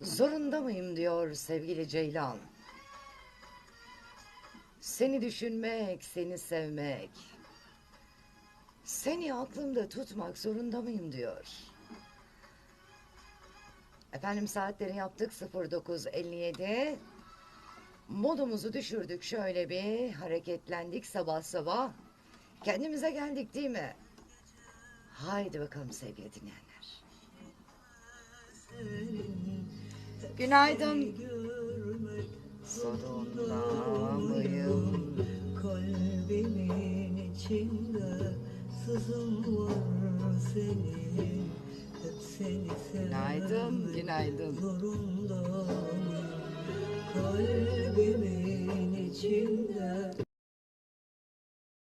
Zorunda mıyım diyor sevgili Ceylan. Seni düşünmek, seni sevmek. Seni aklımda tutmak zorunda mıyım diyor. Efendim saatleri yaptık 09.57. Modumuzu düşürdük şöyle bir hareketlendik sabah sabah. Kendimize geldik değil mi? Haydi bakalım sevgili dinleyenler. Günaydın. Zorunda mıyım? Kalbimin içinde sızım var senin Hep seni Günaydın, günaydın. zorundayım Kalbimin içinde